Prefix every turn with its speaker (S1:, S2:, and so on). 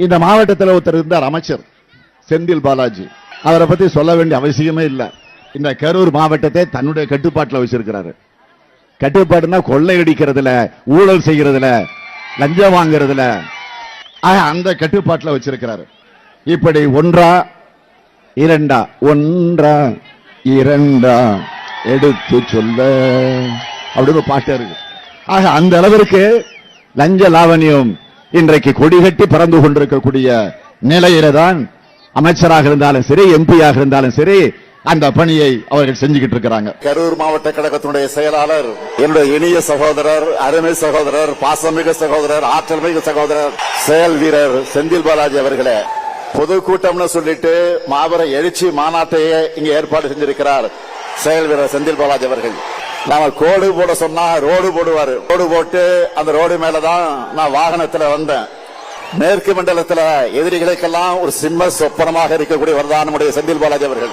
S1: இந்த மாவட்டத்தில் ஒருத்தர் இருந்தார் அமைச்சர் செந்தில் பாலாஜி. அவரை பத்தி சொல்ல வேண்டிய அவசியமே இல்லை. இந்த கரூர் மாவட்டத்தை தன்னுடைய கட்டுப்பாட்டில் வச்சிருக்கிறாரு. கட்டுப்பாடுனா கொள்ளையடிக்கிறதுல ஊழல் செய்யறதுல லஞ்சம் வாங்குறதுல. ஆக, அந்த கட்டுப்பாட்டில் வச்சிருக்கிறாரு. இப்படி ஒன்றா இரண்டா ஒன்றா இரண்டா எடுத்து சொல்ல. அப்படின்னு பாட்டு இருக்கு. ஆக அந்த அளவிற்கு லஞ்ச லாவணியம் இன்றைக்கு கொடிகட்டி பறந்து கொண்டிருக்கக்கூடிய நிலையில தான் அமைச்சராக இருந்தாலும் சரி எம்பியாக இருந்தாலும் சரி அந்த பணியை அவர்கள் செஞ்சுக்கிட்டு இருக்கிறாங்க.
S2: கரூர் மாவட்ட கழகத்தினுடைய செயலாளர் என்னுடைய இனிய சகோதரர் அருமை சகோதரர் பாசமிகு சகோதரர் ஆற்றல் மிகு சகோதரர் செயல் வீரர் செந்தில் பாலாஜி அவர்களே பொதுக்கூட்டம்னு சொல்லிட்டு மாபெரும் எழுச்சி மாநாட்டையே இங்க ஏற்பாடு செஞ்சிருக்கிறார் செயல் வீரர் செந்தில் பாலாஜி அவர்கள். நாம கோடு போட சொன்னா ரோடு போடுவாரு. ரோடு போட்டு அந்த ரோடு மேலதான் நான் வாகனத்துல வந்தேன். மேற்கு மண்டலத்துல எதிரிகளுக்கெல்லாம் ஒரு சிம்ம சொப்பனமாக இருக்கக்கூடியவர் தான் நம்முடைய செந்தில் பாலாஜி அவர்கள்.